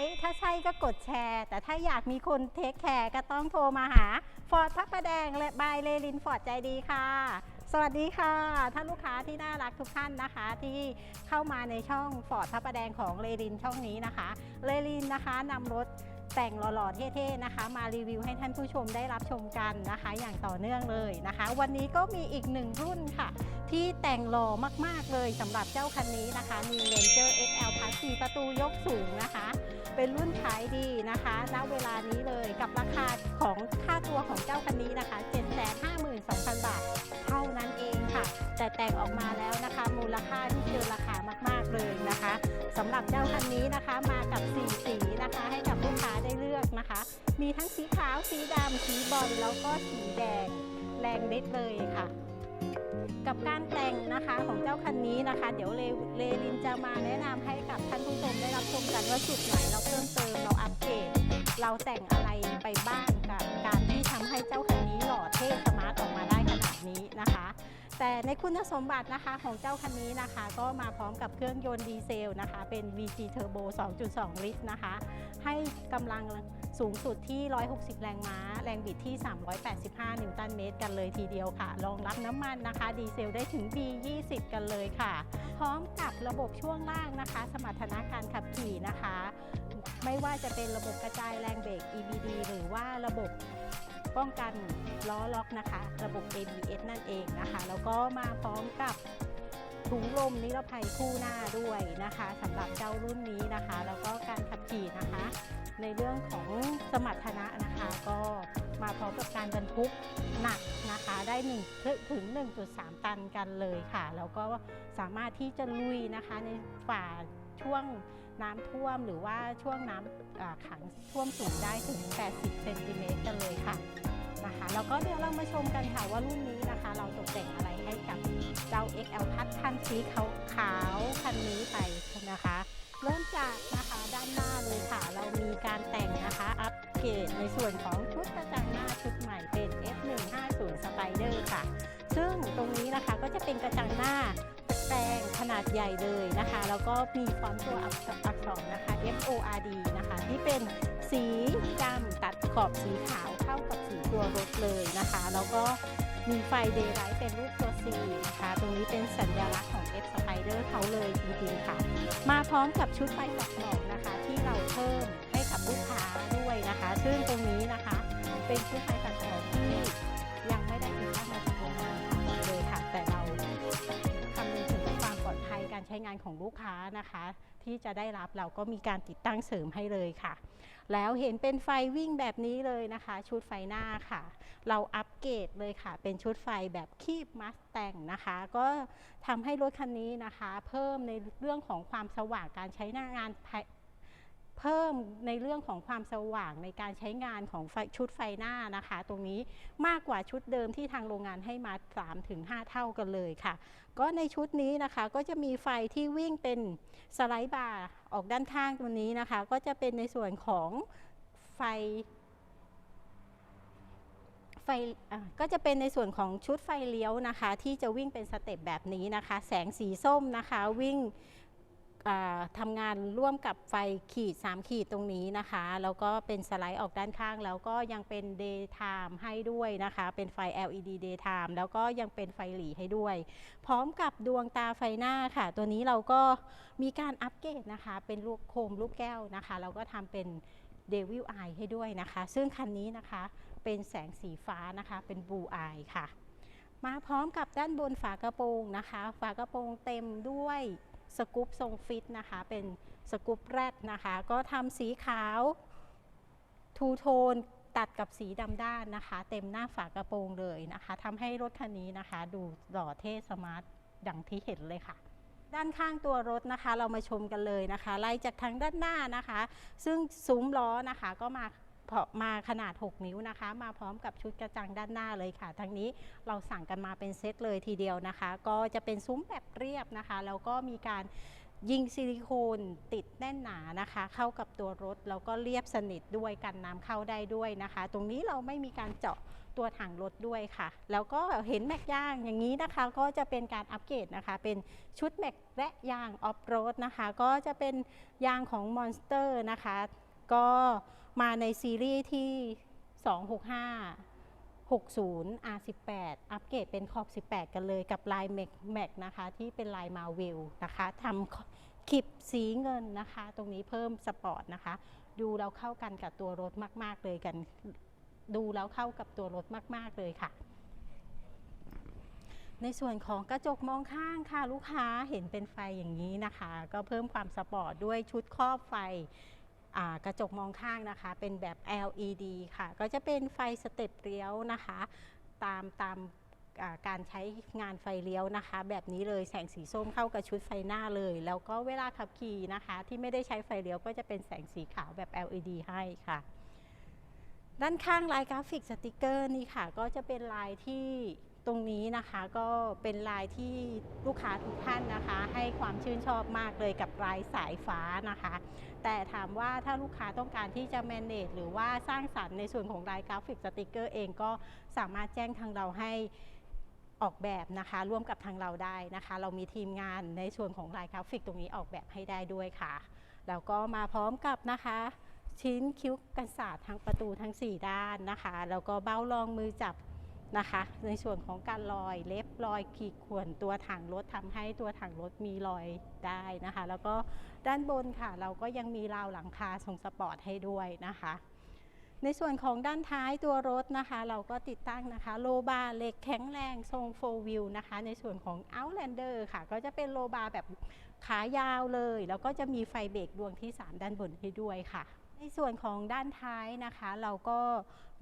ให้กดไลค์ถ้าใช่ก็กดแชร์ แต่ถ้าอยากมีคนเทคแคร์ก็ต้องโทรมาหา ฟอร์ดพักประแดงและบายเลลินฟอร์ดใจดีค่ะ สวัสดีค่ะ ท่านลูกค้าที่น่ารักทุกท่านนะคะ ที่เข้ามาในช่องฟอร์ดพระประแดงของเลลินช่องนี้นะคะ เลลินนะคะนำรถ แต่งหล่อๆเท่ๆนะคะ มารีวิวให้ท่านผู้ชมได้รับชมกันนะคะ อย่างต่อเนื่องเลยนะคะ วันนี้ก็มีอีกหนึ่งรุ่นค่ะ ที่แต่งหล่อมากๆเลยสำหรับเจ้าคันนี้นะคะ New Ranger XL Plus 4ประตูยกสูงนะคะ เป็นรุ่นขายดีนะคะณเวลานี้เลยกับราคาของค่าตัวของเจ้าคันนี้นะคะ 752,000 บาทเท่านั้นเอง ค่ะ แต่แต่งออกมาแล้วนะคะ มูลค่าที่เกินราคามากๆเลยนะคะสำหรับเจ้าคันนี้นะคะมากับสีสีนะคะ ให้กับลูกค้าได้เลือกนะคะ มีทั้งสีขาวสีดำสีบอลแล้วก็สีแดงแรงเด็ดเลยค่ะกับการแต่งนะคะของเจ้าคันนี้นะคะ เดี๋ยวเลเลลินจะมาแนะนำให้กับท่านผู้ชมได้รับชมกันว่าจุดไหนเราเพิ่มเติมเราอัปเกรดเราแต่งอะไรไปบ้างกับการที่ทำให้เจ้าคันนี้หล่อเท่สมาร์ทออกมาได้ขนาดนี้นะคะ แต่ในคุณสมบัตินะคะของเจ้าคันนี้นะคะ ก็มาพร้อมกับเครื่องยนต์ดีเซลนะคะ เป็น VG Turbo 2.2 ลิตรนะคะ ให้กำลังสูงสุดที่ 160 แรงม้า แรงบิดที่ 385 นิวตันเมตรกันเลยทีเดียวค่ะ รองรับน้ำมันนะคะ ดีเซลได้ถึง B20 กันเลยค่ะ พร้อมกับระบบช่วงล่างนะคะ สมรรถนะการขับขี่นะคะ ไม่ว่าจะเป็นระบบกระจายแรงเบรก EBD หรือว่าระบบ ป้องกันล้อล็อกนะคะ ระบบ ABS นั่นเองนะคะ แล้วก็มาพร้อมกับถุงลมนิรภัยคู่หน้าด้วยนะคะสำหรับเจ้ารุ่นนี้นะคะ แล้วก็การขับขี่นะคะ ในเรื่องของสมรรถนะนะคะก็ มาพร้อมกับการบรรทุกหนักนะคะได้1ถึง 1.3 ตันกันเลยค่ะ แล้วก็สามารถที่จะลุยนะคะในฝ่าช่วงน้ำท่วมหรือว่าช่วงน้ำขังท่วมสูงได้ถึง 80 เซนติเมตรกันเลยค่ะนะคะแล้วก็เดี๋ยวเรามาชมกันค่ะว่ารุ่นนี้นะคะ เราตกแต่งอะไรให้กับเจ้า XL พัดคันสีขาวขาวคันนี้ไปนะคะ เริ่มจากนะคะด้านหน้าเลยค่ะ เรามีการแต่งนะคะ อัปเกรดในส่วนของชุดกระจ เป็นกระจังหน้าแปลงขนาดใหญ่เลยนะคะ แล้วก็มีฟอนต์ตัวอักษอักษรนะคะ FORD นะคะ ที่เป็นสีดำตัดขอบสีขาวเข้ากับสีตัวรถเลยนะคะ แล้วก็มีไฟเดย์ไลท์เป็นรูปตัว C นะคะ ตรงนี้เป็นสัญลักษณ์ของ F Spider เขาเลยจริงๆค่ะ มาพร้อมกับชุดไฟตัดหมอกนะคะ ที่เราเพิ่มให้กับลูกค้าด้วยนะคะ ซึ่งตรงนี้นะคะ เป็นชุดไฟตัดหมอกที่ยังไม่ได้ติดตั้งมาจากโรงงาน ใช้งานของลูกค้านะคะ ที่จะได้รับเราก็มีการติดตั้งเสริมให้เลยค่ะ แล้วเห็นเป็นไฟวิ่งแบบนี้เลยนะคะ ชุดไฟหน้าค่ะ เราอัปเกรดเลยค่ะ เป็นชุดไฟแบบคีบมัสแต่งนะคะ ก็ทำให้รถคันนี้นะคะ เพิ่มในเรื่องของความสว่างการใช้งานภาย เพิ่มในเรื่องของความสว่างในการใช้งานของชุดไฟหน้านะคะ ตรงนี้มากกว่าชุดเดิมที่ทางโรงงานให้มา 3-5 เท่ากันเลยค่ะ ก็ในชุดนี้นะคะก็จะมีไฟที่วิ่งเป็นสไลด์บาร์ออกด้านข้างตัวนี้นะคะ ก็จะเป็นในส่วนของไฟไฟก็จะเป็นในส่วนของชุดไฟเลี้ยวนะคะ ที่จะวิ่งเป็นสเต็ปแบบนี้นะคะ แสงสีส้มนะคะวิ่ง ทำงานร่วมกับไฟขีด 3 ขีดตรงนี้นะคะ แล้วก็เป็นสไลด์ออกด้านข้าง แล้วก็ยังเป็น daytime ให้ด้วยนะคะ เป็นไฟ LED daytime แล้วก็ยังเป็นไฟหลีให้ด้วย พร้อมกับดวงตาไฟหน้าค่ะ ตัวนี้เราก็มีการอัปเกรดนะคะ เป็นลูกโคมลูกแก้วนะคะ เราก็ทำเป็น Devil Eye ให้ด้วยนะคะ ซึ่งคันนี้นะคะเป็นแสงสีฟ้านะคะ เป็น Blue Eye ค่ะ มาพร้อมกับด้านบนฝากระโปรงนะคะ ฝากระโปรงเต็มด้วย สกู๊ปทรงฟิตนะคะ เป็นสกู๊ปแรดนะคะ ก็ทำสีขาวทูโทนตัดกับสีดำด้านนะคะ เต็มหน้าฝากระโปรงเลยนะคะทำให้รถคันนี้นะคะ ดูหล่อเท่สมาร์ทดังที่เห็นเลยค่ะ ด้านข้างตัวรถนะคะ เรามาชมกันเลยนะคะ ไล่จากทางด้านหน้านะคะ ซึ่งซุ้มล้อนะคะก็มา มาขนาด 6 นิ้วนะคะ มาพร้อมกับชุดกระจังด้านหน้าเลยค่ะ ทั้งนี้เราสั่งกันมาเป็นเซตเลยทีเดียวนะคะ ก็จะเป็นซุ้มแบบเรียบนะคะ แล้วก็มีการยิงซิลิโคนติดแน่นหนานะคะ เข้ากับตัวรถแล้วก็เรียบสนิทด้วยกันน้ำเข้าได้ด้วยนะคะ ตรงนี้เราไม่มีการเจาะตัวถังรถด้วยค่ะ แล้วก็เห็นแม็กย่างอย่างนี้นะคะ ก็จะเป็นการอัปเกรดนะคะ เป็นชุดแม็กและยางออฟโรดนะคะ ก็จะเป็นยางของ Monster นะคะ ก็มาในซีรีส์ที่ 265 60 R18 อัปเกรดเป็นขอบ 18 กันเลยกับลายแม็กแม็กนะคะ ที่เป็นลายมาวิลนะคะทำคลิปสีเงินนะคะ ตรงนี้เพิ่มสปอร์ตนะคะ ดูแล้วเข้ากันกับตัวรถมาก ๆ เลยกัน ดูแล้วเข้ากับตัวรถมาก ๆ เลยค่ะ ในส่วนของกระจกมองข้างค่ะ ลูกค้าเห็นเป็นไฟอย่างนี้นะคะ ก็เพิ่มความสปอร์ตด้วยชุดครอบไฟ กระจกมองข้างนะคะ เป็นแบบ LED ค่ะ ก็จะเป็นไฟสเต็ปเลี้ยวนะคะ ตามตามการใช้งานไฟเลี้ยวนะคะ แบบนี้เลยแสงสีส้มเข้ากับชุดไฟหน้าเลย แล้วก็เวลาขับขี่นะคะ ที่ไม่ได้ใช้ไฟเลี้ยวก็จะเป็นแสงสีขาวแบบ LED ให้ค่ะ ด้านข้างลายกราฟิกสติกเกอร์นี่ค่ะ ก็จะเป็นลายที่ตรงนี้นะคะก็เป็นลายที่ลูกค้าทุกท่านนะคะ ให้ความชื่นชอบมากเลยกับลายสายฟ้านะคะ แต่ถามว่าถ้าลูกค้าต้องการที่จะ manage หรือว่าสร้างสรรค์ในส่วนของลายกราฟิกสติกเกอร์เองก็สามารถแจ้งทางเราให้ออกแบบนะคะ ร่วมกับทางเราได้นะคะ เรามีทีมงานในส่วนของลายกราฟิกตรงนี้ออกแบบให้ได้ด้วยค่ะ แล้วก็มาพร้อมกับนะคะชิ้นคิ้วกันศาสตร์ทั้งประตูทั้ง 4 ด้านนะคะ แล้วก็เบ้ารองมือจับ นะคะ ในส่วนของการลอยเล็บรอยขีดข่วนตัวถังรถทำให้ตัวถังรถมีรอยได้นะคะ แล้วก็ด้านบนค่ะ เราก็ยังมีราวหลังคาทรงสปอร์ตให้ด้วยนะคะ ในส่วนของด้านท้ายตัวรถนะคะ เราก็ติดตั้งนะคะ โลบาร์เหล็กแข็งแรงทรงโฟวิวนะคะ ในส่วนของ Outlander ค่ะ ก็จะเป็นโลบาร์แบบขายาวเลย แล้วก็จะมีไฟเบรกดวงที่ 3 ด้านบนให้ด้วยค่ะ ในส่วนของด้านท้ายนะคะ เราก็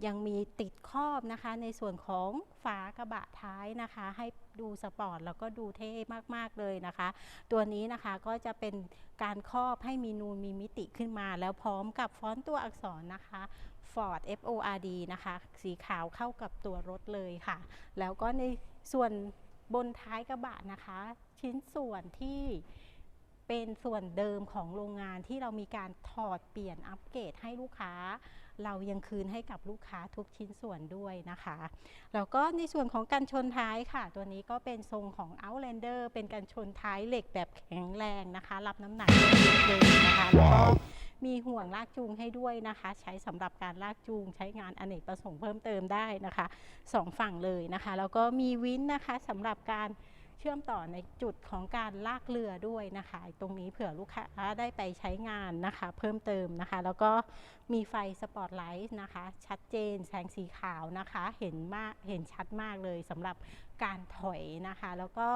ยังมีติดครอบนะคะ ในส่วนของฝากระบะท้ายนะคะ ให้ดูสปอร์ตแล้วก็ดูเท่มากๆเลยนะคะ ตัวนี้นะคะก็จะเป็นการครอบให้มีนูนมีมิติขึ้นมา แล้วพร้อมกับฟอนต์ตัวอักษรนะคะ Ford F O R D นะคะ สีขาวเข้ากับตัวรถเลยค่ะ แล้วก็ในส่วนบนท้ายกระบะนะคะ ชิ้นส่วนที่ เป็นส่วนเดิมของโรงงานที่เรามีการถอดเปลี่ยนอัปเกรดให้ลูกค้า เรายังคืนให้กับลูกค้าทุกชิ้นส่วนด้วยนะคะแล้วก็ในส่วนของกันชนท้ายค่ะ ตัวนี้ก็เป็นทรงของ Outlander เป็นกันชนท้ายเหล็กแบบแข็งแรงนะคะ รับน้ำหนักได้เยอะเลยนะคะแล้วก็มีห่วงลากจูงให้ด้วยนะคะ ใช้สำหรับการลากจูง ใช้งานอเนกประสงค์เพิ่มเติมได้นะคะสองฝั่งเลยนะคะ แล้วก็มีวินนะคะสำหรับการ เชื่อมต่อในจุดของการลากเรือด้วยนะคะ ตรงนี้เผื่อลูกค้าได้ไปใช้งานนะคะ เพิ่มเติมนะคะ แล้วก็มีไฟสปอตไลท์นะคะ ชัดเจนแสงสีขาวนะคะ เห็นมากเห็นชัดมากเลยสำหรับการถอยนะคะ แล้วก็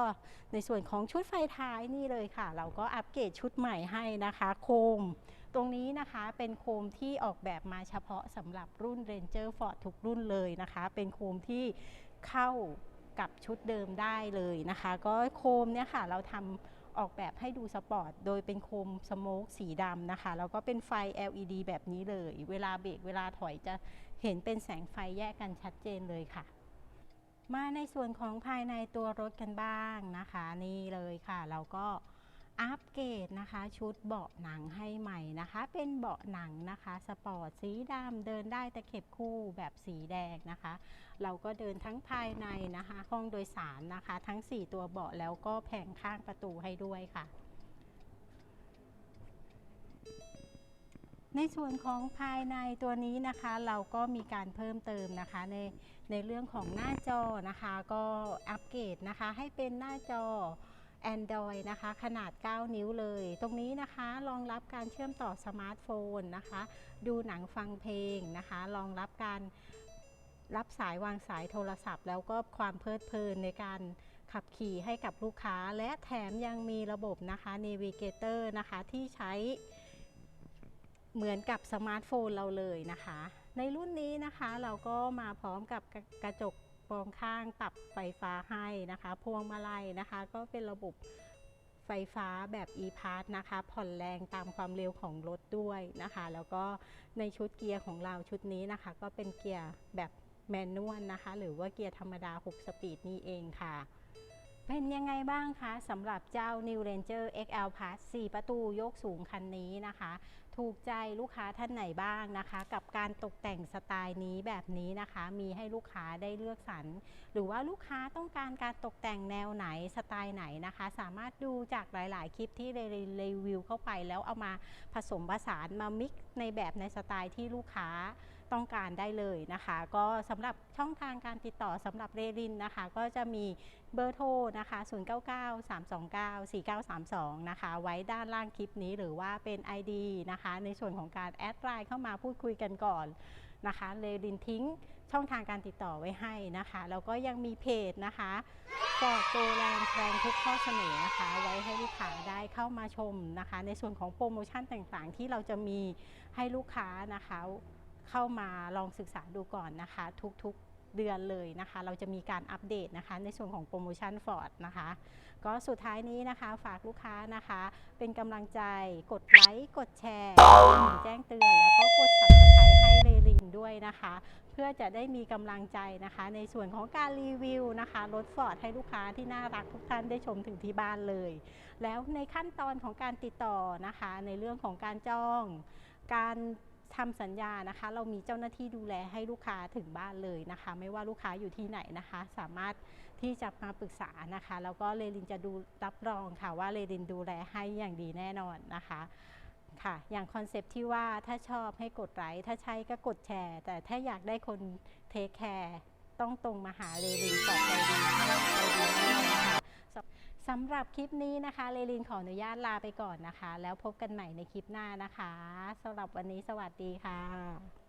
ในส่วนของชุดไฟท้ายนี่เลยค่ะ เราก็อัปเกรดชุดใหม่ให้นะคะ โคมตรงนี้นะคะเป็นโคมที่ออกแบบมาเฉพาะสำหรับรุ่น Ranger Ford ทุกรุ่นเลยนะคะ เป็นโคมที่เข้า กับชุดเดิมได้เลยนะคะ ก็โคมเนี่ยค่ะ เราทำออกแบบให้ดูสปอร์ต โดยเป็นโคมสโมกสีดำนะคะ แล้วก็เป็นไฟ LED แบบนี้เลย เวลาเบรกเวลาถอยจะเห็นเป็นแสงไฟแยกกันชัดเจนเลยค่ะ มาในส่วนของภายในตัวรถกันบ้างนะคะ นี่เลยค่ะ เราก็ อัปเกรดนะคะ ชุดเบาะหนังให้ใหม่นะคะ เป็นเบาะหนังนะคะ สปอร์ตสีดำเดินได้ตะเข็บคู่แบบสีแดงนะคะ เราก็เดินทั้งภายในนะคะ ห้องโดยสารนะคะ ทั้ง 4 ตัวเบาะแล้วก็แผงข้างประตูให้ด้วยค่ะในส่วนของภายในตัวนี้นะคะ เราก็มีการเพิ่มเติมนะคะ ในในเรื่องของหน้าจอนะคะ ก็อัปเกรดนะคะให้เป็นหน้าจอ Android นะคะ ขนาด 9 นิ้วเลย ตรงนี้นะคะรองรับการเชื่อมต่อสมาร์ทโฟนนะคะ ดูหนังฟังเพลงนะคะรองรับการรับสายวางสายโทรศัพท์ แล้วก็ความเพลิดเพลินในการขับขี่ให้กับลูกค้า และแถมยังมีระบบนะคะ Navigator นะคะที่ใช้เหมือนกับสมาร์ทโฟนเราเลยนะคะ ในรุ่นนี้นะคะเราก็มาพร้อมกับกระกระจก มองข้างปรับไฟฟ้าให้นะคะ พวงมาลัยนะคะ ก็เป็นระบบไฟฟ้าแบบ e-pass นะคะ ผ่อนแรงตามความเร็วของรถด้วยนะคะ แล้วก็ในชุดเกียร์ของเราชุดนี้นะคะ ก็เป็นเกียร์แบบแมนนวลนะคะ หรือว่าเกียร์ธรรมดา 6 สปีดนี่เองค่ะเป็นยังไงบ้างคะสำหรับเจ้า New Ranger XL Plus 4 ประตูยกสูงคันนี้นะคะ ถูกใจลูกค้าท่านไหนบ้างนะคะ กับการตกแต่งสไตล์นี้แบบนี้นะคะ มีให้ลูกค้าได้เลือกสรรหรือว่าลูกค้าต้องการการตกแต่งแนวไหนสไตล์ไหนนะคะ สามารถดูจากหลาย ๆ คลิปที่เรรีวิวเข้าไป แล้วเอามาผสมผสานมามิกในแบบในสไตล์ที่ลูกค้าต้องการได้เลยนะคะ ก็สำหรับช่องทางการติดต่อสำหรับเรรินนะคะ ก็จะมีเบอร์โทรนะคะ 0993294932 นะคะ ไว้ด้านล่างคลิปนี้หรือว่าเป็น ID นะคะ ในส่วนของการแอดไลน์เข้ามาพูดคุยกันก่อนนะคะเรรินทิ้งช่องทางการติดต่อไว้ให้นะคะแล้วก็ยังมีเพจนะคะฟอดโตแรงแรงทุกข้อเสนอนะคะ ไว้ให้ลูกค้าได้เข้ามาชมนะคะ ในส่วนของโปรโมชั่นต่างๆ ที่เราจะมีให้ลูกค้านะคะ เข้ามาลองศึกษาดูก่อนนะคะ ทุกๆเดือนเลยนะคะ เราจะมีการอัปเดตนะคะ ในส่วนของโปรโมชั่นฟอร์ดนะคะ ก็สุดท้ายนี้นะคะฝากลูกค้านะคะ เป็นกำลังใจกดไลค์กดแชร์แจ้งเตือน แล้วก็กด subscribe ให้เรลินด้วยนะคะเพื่อจะได้มีกำลังใจนะคะ ในส่วนของการรีวิวนะคะรถฟอร์ดให้ลูกค้าที่น่ารักทุกท่านได้ชมถึงที่บ้านเลย แล้วในขั้นตอนของการติดต่อนะคะ ในเรื่องของการจองการ ทำสัญญานะคะ เรามีเจ้าหน้าที่ดูแลให้ลูกค้าถึงบ้านเลยนะคะ ไม่ว่าลูกค้าอยู่ที่ไหนนะคะ สามารถที่จะมาปรึกษานะคะ แล้วก็เรลินจะดูรับรองค่ะว่าเรลินดูแลให้อย่างดีแน่นอนนะคะค่ะ อย่างคอนเซปที่ว่าถ้าชอบให้กดไลค์ถ้าใช่ก็กดแชร์ แต่ถ้าอยากได้คนเทคแคร์ต้องตรงมาหาเรลินปลอดใจดี สำหรับคลิปนี้นะคะเลลินขออนุญาตลาไปก่อนนะคะ แล้วพบกันใหม่ในคลิปหน้านะคะสำหรับวันนี้สวัสดีค่ะ